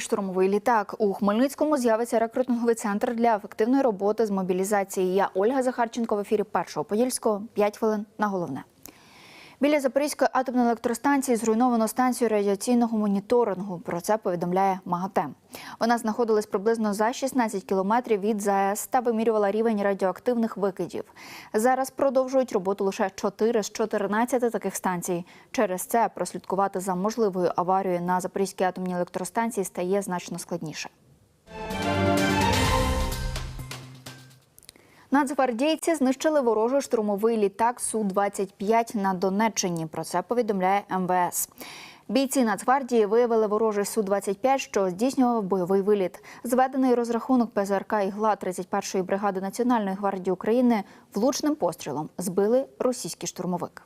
Штурмовий літак у Хмельницькому з'явиться рекрутинговий центр для ефективної роботи з мобілізації. Я Ольга Захарченко в ефірі першого подільського. П'ять хвилин на головне. Біля Запорізької атомної електростанції зруйновано станцію радіаційного моніторингу. Про це повідомляє МАГАТЕ. Вона знаходилась приблизно за 16 кілометрів від ЗАЕС та вимірювала рівень радіоактивних викидів. Зараз продовжують роботу лише 4 з 14 таких станцій. Через це прослідкувати за можливою аварією на Запорізькій атомній електростанції стає значно складніше. Нацгвардійці знищили ворожий штурмовий літак Су-25 на Донеччині. Про це повідомляє МВС. Бійці Нацгвардії виявили ворожий Су-25, що здійснював бойовий виліт. Зведений розрахунок ПЗРК «Ігла» 31-ї бригади Національної гвардії України влучним пострілом збили російський штурмовик.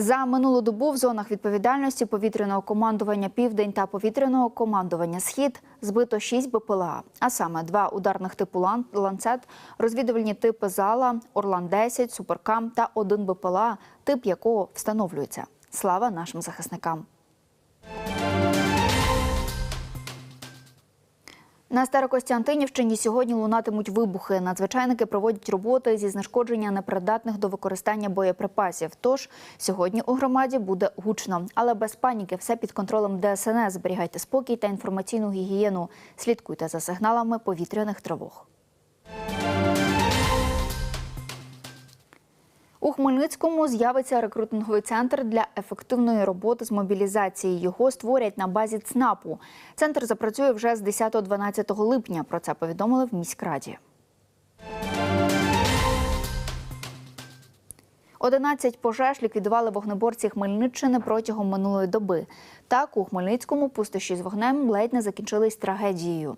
За минулу добу в зонах відповідальності повітряного командування Південь та повітряного командування Схід збито 6 БПЛА, а саме два ударних типу ланцет, розвідувальні типи зала, Орлан 10 Суперкам та один БПЛА, тип якого встановлюється. Слава нашим захисникам. На Старокостянтинівщині сьогодні лунатимуть вибухи. Надзвичайники проводять роботи зі знешкодження непридатних до використання боєприпасів. Тож сьогодні у громаді буде гучно, але без паніки все під контролем ДСНС. Зберігайте спокій та інформаційну гігієну. Слідкуйте за сигналами повітряних тривог. Хмельницькому з'явиться рекрутинговий центр для ефективної роботи з мобілізації. Його створять на базі ЦНАПу. Центр запрацює вже з 10-12 липня. Про це повідомили в міськраді. 11 пожеж ліквідували вогнеборці Хмельниччини протягом минулої доби. Так, у Хмельницькому пустощі з вогнем ледь не закінчились трагедією.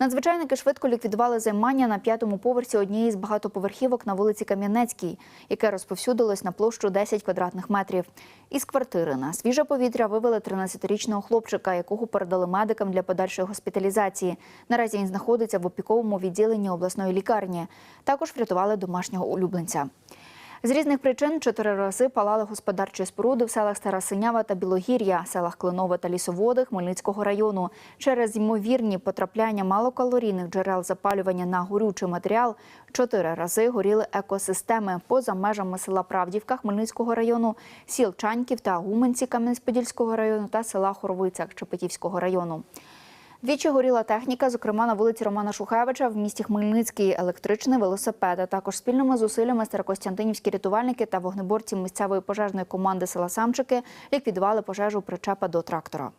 Надзвичайники швидко ліквідували займання на п'ятому поверсі однієї з багатоповерхівок на вулиці Кам'янецькій, яке розповсюдилось на площу 10 квадратних метрів. Із квартири на свіже повітря вивели 13-річного хлопчика, якого передали медикам для подальшої госпіталізації. Наразі він знаходиться в опіковому відділенні обласної лікарні. Також врятували домашнього улюбленця. З різних причин чотири рази палали господарчі споруди в селах Стара Синява та Білогір'я, селах Клинове та Лісоводи Хмельницького району. Через ймовірні потрапляння малокалорійних джерел запалювання на горючий матеріал чотири рази горіли екосистеми поза межами села Правдівка Хмельницького району, сіл Чаньків та Гуменці Кам'янець-Подільського району та села Хоровиця Чепетівського району. Двічі горіла техніка, зокрема на вулиці Романа Шухевича в місті Хмельницький, електричний велосипед. А також спільними зусиллями старокостянтинівські рятувальники та вогнеборці місцевої пожежної команди села Самчики ліквідували пожежу причепа до трактора.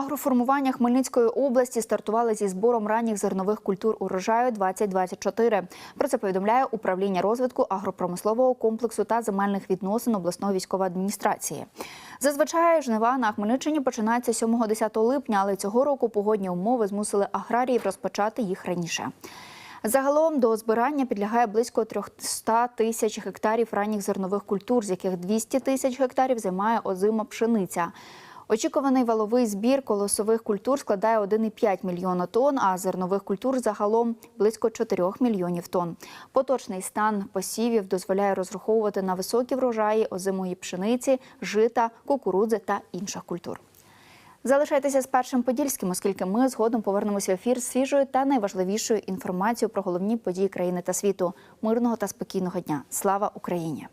Агроформування Хмельницької області стартували зі збором ранніх зернових культур урожаю 2024. Про це повідомляє управління розвитку агропромислового комплексу та земельних відносин обласної військової адміністрації. Зазвичай жнива на Хмельниччині починаються 7-10 липня, але цього року погодні умови змусили аграріїв розпочати їх раніше. Загалом до збирання підлягає близько 300 тисяч гектарів ранніх зернових культур, з яких 200 тисяч гектарів займає озима пшениця. Очікуваний валовий збір колосових культур складає 1,5 мільйона тонн, а зернових культур загалом близько 4 мільйонів тонн. Поточний стан посівів дозволяє розраховувати на високі врожаї озимої пшениці, жита, кукурудзи та інших культур. Залишайтеся з першим подільським, оскільки ми згодом повернемося в ефір свіжою та найважливішою інформацією про головні події країни та світу. Мирного та спокійного дня. Слава Україні!